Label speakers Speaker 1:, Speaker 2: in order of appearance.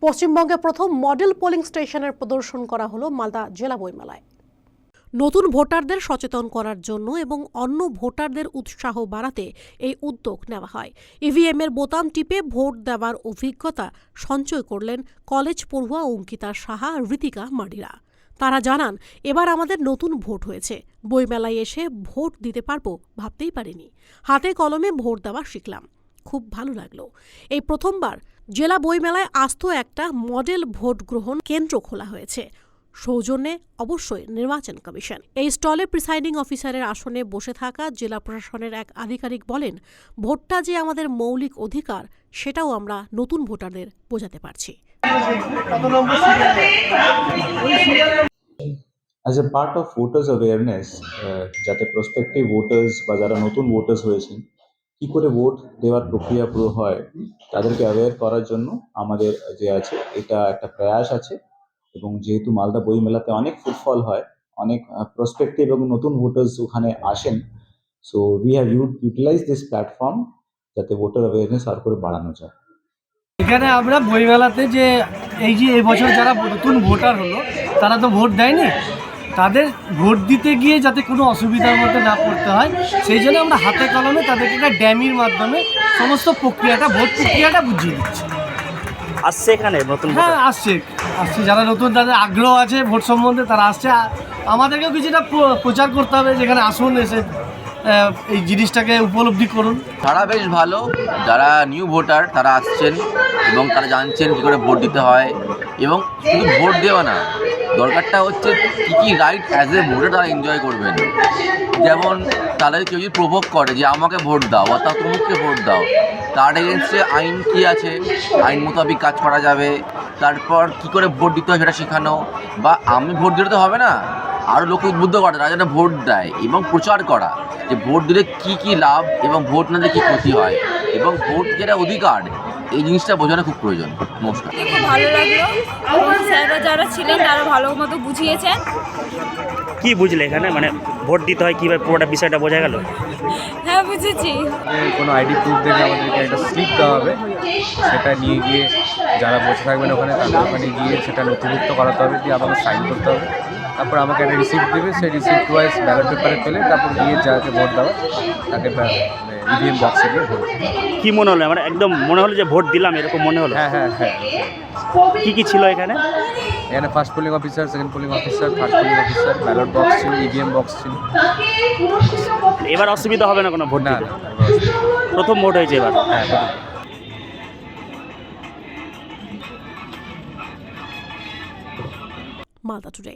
Speaker 1: পশ্চিমবঙ্গে প্রথম model polling স্টেশনের প্রদর্শন করা হলো মালদা জেলা বইমেলায়। নতুন ভোটারদের সচেতন করার জন্য এবং অন্য ভোটারদের উৎসাহ বাড়াতে এই উদ্যোগ নেওয়া হয়। ইভিএম এর বোতাম টিপে ভোট দেওয়ার অভিজ্ঞতা সঞ্চয় করলেন কলেজ পড়ুয়া অঙ্কিতা সাহা ঋতিকা মাডিরা। তারা জানান, এবার আমাদের নতুন ভোট হয়েছে। বইমেলায় এসে ভোট দিতে পারব ভাবতেই পারিনি। হাতে কলমে ভোট দেওয়া শিখলাম। খুব ভালো লাগল। এই প্রথমবার জেলা বইমেলায় আস্ত একটা মডেল ভোট গ্রহণ কেন্দ্র খোলা হয়েছে। সৌজন্যে অবশ্যই নির্বাচন কমিশন। এই স্টলে প্রিসাইডিং অফিসারের আসনে বসে থাকা জেলা প্রশাসনের এক আধিকারিক বলেন, ভোটটা যে আমাদের মৌলিক অধিকার, সেটাও আমরা নতুন ভোটারদের বোঝাতে পারছি।
Speaker 2: As a part of voters awareness যাতে প্রসপেক্টিভ ভোটার্স বা যারা নতুন ভোটার্স হয়েছেন কি করে ভোট দেওয়ার প্রক্রিয়া পুরো হয়, তাদেরকে অ্যাওয়্যার করার জন্য আমাদের যে আছে, এটা একটা প্রয়াস আছে। এবং যেহেতু মালদা বই মেলাতে অনেক ফুটফল হয়, অনেক প্রসপেক্টিভ এবং নতুন ভোটার্স ওখানে আসেন so we have utilize this platform যাতে ভোটার অ্যাওয়ারনেস আর করে বাড়ানো যায়।
Speaker 3: এখানে আমরা বইমেলাতে যে, এই যে এবছর যারা নতুন ভোটার হলো, তারা তো ভোট দেয়নি? তাদের ভোট দিতে গিয়ে যাতে কোনো অসুবিধার মধ্যে না পড়তে হয় সেই জন্য আমরা হাতে কলমে তাদেরকে একটা ড্যামির মাধ্যমে সমস্ত প্রক্রিয়াটা ভোট প্রক্রিয়াটা বুঝিয়ে দিচ্ছি।
Speaker 4: আসছে এখানে নতুন
Speaker 3: হ্যাঁ আসছে। আসছে যারা নতুন তাদের আগ্রহ আছে ভোট সম্বন্ধে তারা আসছে। আমাদেরকেও কিছুটা প্র- প্রচার করতে হবে যেখানে আসুন এসে এই জিনিসটাকে উপলব্ধি করুন।
Speaker 5: তারা বেশ ভালো। যারা নিউ ভোটার তারা আসছেন এবং তারা জানছেন কী করে ভোট দিতে হয়। এবং শুধু ভোট দেওয়া না দরকারটা হচ্ছে কী কী রাইট অ্যাজ এ ভোটে তারা এনজয় করবেন। যেমন তাদের কেউ যদি প্রভোগ করে যে আমাকে ভোট দাও বা তা তমুককে ভোট দাও, তার এগেনস্টে আইন কী আছে? আইন মোতাবিক কাজ করা যাবে। তারপর কী করে ভোট দিতে হয় সেটা শেখানো? বা আমি ভোট দিতে তো হবে না। আরও লোক উদ্বুদ্ধ করা, তারা যেন ভোট দেয় এবং প্রচার করা যে ভোট দিলে কী কী লাভ এবং ভোট না দিলে কী ক্ষতি হয়। এবং ভোট যেটা অধিকার এই জিনিসটা বোঝানো খুব প্রয়োজন। নমস্কার।
Speaker 6: খুব ভালো লাগল। স্যাররা যারা ছিলেন তারা ভালো মতো বুঝিয়েছেন।
Speaker 4: কি বুঝলে এখানে? মানে ভোট দিতে হয় কীভাবে? পুরোটা বিষয়টা বোঝা গেল?
Speaker 6: হ্যাঁ বুঝেছি।
Speaker 7: কোনো আইডি প্রুফ দেখে আমাদেরকে একটা স্লিপ দেওয়া হবে। সেটা নিয়ে গিয়ে যারা বসে থাকবেন ওখানে তাদের ওখানে গিয়ে সেটা নথিভুক্ত করাতে হবে দিয়ে আমাকে সাইন করতে হবে। তারপর আমাকে একটা রিসিপ্ট দেবে। সেই রিসিপ্ট ওয়াইজ ব্যালট পেপারে ফেলে তারপর গিয়ে যাকে ভোট দেওয়া তাকে ইভিএম বক্সে গিয়ে ভোট।
Speaker 4: কি মনে হলো? আমার একদম মনে হলো যে ভোট দিলাম এরকম মনে হলো?
Speaker 7: হ্যাঁ হ্যাঁ হ্যাঁ।
Speaker 4: কি কি ছিল এখানে?
Speaker 7: এখানে first polling officer second polling officer third polling officer ballot box ছিল ইভিএম বক্স ছিল।
Speaker 4: এবার অসুবিধা হবে না কোনো ভোট
Speaker 7: না
Speaker 4: দিতে? প্রথম ভোট হয়েছে এবার।
Speaker 7: হ্যাঁ
Speaker 1: মালদা টুডে